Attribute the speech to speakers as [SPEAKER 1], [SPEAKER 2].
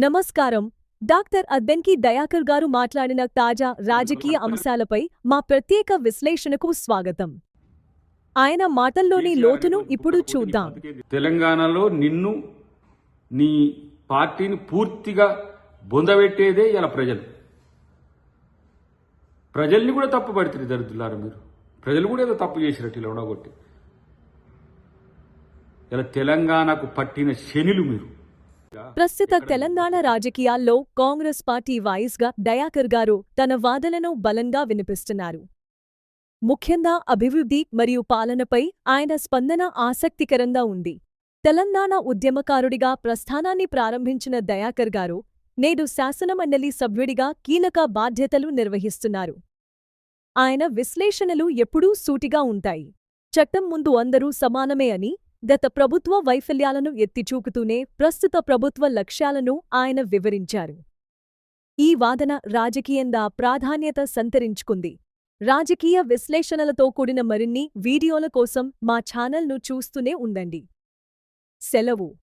[SPEAKER 1] నమస్కారం. డాక్టర్ అద్దెన్కి దయాకర్ గారు మాట్లాడిన తాజా రాజకీయ అంశాలపై మా ప్రత్యేక విశ్లేషణకు స్వాగతం. ఆయన మాటల్లోని లోతును ఇప్పుడు చూద్దాం.
[SPEAKER 2] తెలంగాణలో నిన్ను నీ పార్టీని పూర్తిగా బొందబెట్టేదే ఇలా ప్రజలు. ప్రజల్ని కూడా తప్పు పడుతుంది దరిద్రులారు మీరు. ప్రజలు కూడా ఏదో తప్పు చేసినట్టు ఇలా ఉండగొట్టి. ఇలా తెలంగాణకు పట్టిన శనిలు మీరు.
[SPEAKER 1] ప్రస్తుత తెలంగాణ రాజకీయాల్లో కాంగ్రెస్ పార్టీ వాయిస్గా దయాకర్ గారు తన వాదనను బలంగా వినిపిస్తున్నారు. ముఖ్యంగా అభివృద్ధి మరియు పాలనపై ఆయన స్పందన ఆసక్తికరంగా ఉంది. తెలంగాణ ఉద్యమకారుడిగా ప్రస్థానాన్ని ప్రారంభించిన దయాకర్ గారు నేడు శాసనమండలి సభ్యుడిగా కీలక బాధ్యతలు నిర్వహిస్తున్నారు. ఆయన విశ్లేషణలు ఎప్పుడూ సూటిగా ఉంటాయి. చట్టం ముందు అందరూ సమానమే అని గత ప్రభుత్వ వైఫల్యాలను ఎత్తిచూపుతూనే ప్రస్తుత ప్రభుత్వ లక్ష్యాలను ఆయన వివరించారు. ఈ వాదన రాజకీయంగా ప్రాధాన్యత సంతరించుకుంది. రాజకీయ విశ్లేషణలతో కూడిన మరిన్ని వీడియోల కోసం మా ఛానల్ను చూస్తూనే ఉండండి. సెలవు.